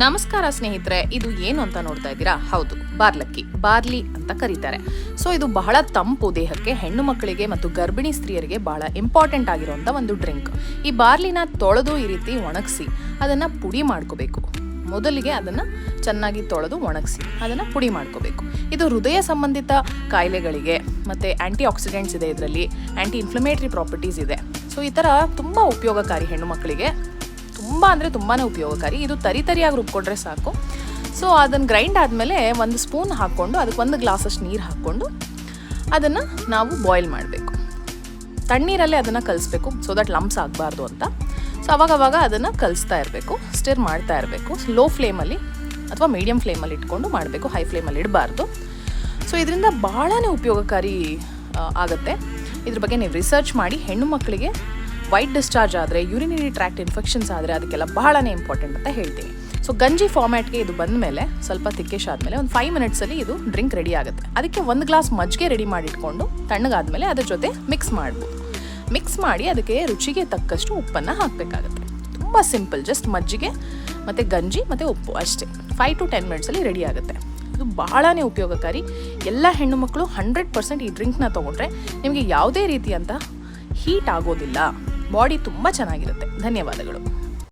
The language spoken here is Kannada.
ನಮಸ್ಕಾರ ಸ್ನೇಹಿತರೆ, ಇದು ಏನು ಅಂತ ನೋಡ್ತಾ ಇದ್ದೀರಾ? ಹೌದು, ಬಾರ್ಲಕ್ಕಿ, ಬಾರ್ಲಿ ಅಂತ ಕರೀತಾರೆ. ಸೊ, ಇದು ಬಹಳ ತಂಪು ದೇಹಕ್ಕೆ, ಹೆಣ್ಣು ಮಕ್ಕಳಿಗೆ ಮತ್ತು ಗರ್ಭಿಣಿ ಸ್ತ್ರೀಯರಿಗೆ ಬಹಳ ಇಂಪಾರ್ಟೆಂಟ್ ಆಗಿರುವಂಥ ಒಂದು ಡ್ರಿಂಕ್ ಈ ಬಾರ್ಲಿನ ತೊಳೆದು ಈ ರೀತಿ ಒಣಗಿಸಿ, ಅದನ್ನು ಪುಡಿ ಮಾಡ್ಕೋಬೇಕು. ಮೊದಲಿಗೆ ಅದನ್ನು ಚೆನ್ನಾಗಿ ತೊಳೆದು ಒಣಗಿಸಿ, ಅದನ್ನು ಪುಡಿ ಮಾಡ್ಕೋಬೇಕು. ಇದು ಹೃದಯ ಸಂಬಂಧಿತ ಕಾಯಿಲೆಗಳಿಗೆ ಮತ್ತು ಆ್ಯಂಟಿ ಆಕ್ಸಿಡೆಂಟ್ಸ್ ಇದೆ ಇದರಲ್ಲಿ ಆ್ಯಂಟಿ ಇನ್ಫ್ಲಮೇಟರಿ ಪ್ರಾಪರ್ಟೀಸ್ ಇದೆ. ಸೊ, ಈ ಥರ ತುಂಬ ಉಪಯೋಗಕಾರಿ ಹೆಣ್ಣು ಮಕ್ಕಳಿಗೆ ತುಂಬ ಅಂದರೆ ತುಂಬಾ ಉಪಯೋಗಕಾರಿ. ಇದು ತರಿ ತರಿಯಾಗಿ ರುಬ್ಕೊಂಡ್ರೆ ಸಾಕು. ಸೊ ಅದನ್ನು ಗ್ರೈಂಡ್ ಆದಮೇಲೆ ಒಂದು ಸ್ಪೂನ್ ಹಾಕ್ಕೊಂಡು ಅದಕ್ಕೆ ಒಂದು ಗ್ಲಾಸಷ್ಟು ನೀರು ಹಾಕ್ಕೊಂಡು ಅದನ್ನು ನಾವು ಬಾಯ್ಲ್ ಮಾಡಬೇಕು. ತಣ್ಣೀರಲ್ಲೇ ಅದನ್ನು ಕಲಿಸ್ಬೇಕು. ಸೊ ದಟ್ ಲಂಪ್ಸ್ ಆಗಬಾರ್ದು ಅಂತ. ಸೊ ಅವಾಗವಾಗ ಅದನ್ನು ಕಲಿಸ್ತಾ ಇರಬೇಕು. ಸ್ಟಿರ್ ಮಾಡ್ತಾ ಇರಬೇಕು. ಲೋ ಫ್ಲೇಮಲ್ಲಿ ಅಥವಾ ಮೀಡಿಯಮ್ ಫ್ಲೇಮಲ್ಲಿ ಇಟ್ಕೊಂಡು ಮಾಡಬೇಕು. ಹೈ ಫ್ಲೇಮಲ್ಲಿ ಇಡಬಾರ್ದು. ಸೊ ಇದರಿಂದ ಭಾಳ ಉಪಯೋಗಕಾರಿ ಆಗುತ್ತೆ. ಇದ್ರ ಬಗ್ಗೆ ನೀವು ರಿಸರ್ಚ್ ಮಾಡಿ ಹೆಣ್ಣು ಮಕ್ಕಳಿಗೆ ವೈಟ್ ಡಿಸ್ಚಾರ್ಜ್ ಆದರೆ ಯುರಿನರಿ ಟ್ರ್ಯಾಕ್ಟ್ ಇನ್ಫೆಕ್ಷನ್ಸ್ ಆದರೆ ಅದಕ್ಕೆಲ್ಲ ಬಹಳನೇ ಇಂಪಾರ್ಟೆಂಟ್ ಅಂತ ಹೇಳ್ತೀನಿ. ಸೊ ಗಂಜಿ ಫಾರ್ಮ್ಯಾಟ್ಗೆ ಇದು ಬಂದ ಮೇಲೆ ಸ್ವಲ್ಪ ತಿಕ್ಕೇಶ್ ಆದಮೇಲೆ ಒಂದು ಫೈವ್ ಮಿನಿಟ್ಸಲ್ಲಿ ಇದು ಡ್ರಿಂಕ್ ರೆಡಿ ಆಗುತ್ತೆ. ಅದಕ್ಕೆ ಒಂದು ಗ್ಲಾಸ್ ಮಜ್ಜಿಗೆ ರೆಡಿ ಮಾಡಿಟ್ಕೊಂಡು ತಣ್ಣಗಾದ್ಮೇಲೆ ಅದ್ರ ಜೊತೆ ಮಿಕ್ಸ್ ಮಾಡ್ಬೋದು. ಮಿಕ್ಸ್ ಮಾಡಿ ಅದಕ್ಕೆ ರುಚಿಗೆ ತಕ್ಕಷ್ಟು ಉಪ್ಪನ್ನು ಹಾಕಬೇಕಾಗುತ್ತೆ. ತುಂಬ ಸಿಂಪಲ್ ಜಸ್ಟ್ ಮಜ್ಜಿಗೆ ಮತ್ತು ಗಂಜಿ ಮತ್ತು ಉಪ್ಪು ಅಷ್ಟೇ. ಫೈವ್ ಟು ಟೆನ್ ಮಿನಿಟ್ಸಲ್ಲಿ ರೆಡಿ ಆಗುತ್ತೆ. ಇದು ಬಹಳನೇ ಉಪಯೋಗಕಾರಿ. ಎಲ್ಲ ಹೆಣ್ಣು ಮಕ್ಕಳು ಹಂಡ್ರೆಡ್ ಪರ್ಸೆಂಟ್ ಈ ಡ್ರಿಂಕ್ನ ತೊಗೊಂಡ್ರೆ ನಿಮಗೆ ಯಾವುದೇ ರೀತಿಯಂಥ ಹೀಟ್ ಆಗೋದಿಲ್ಲ. ಬಾಡಿ ತುಂಬ ಚೆನ್ನಾಗಿರುತ್ತೆ. ಧನ್ಯವಾದಗಳು.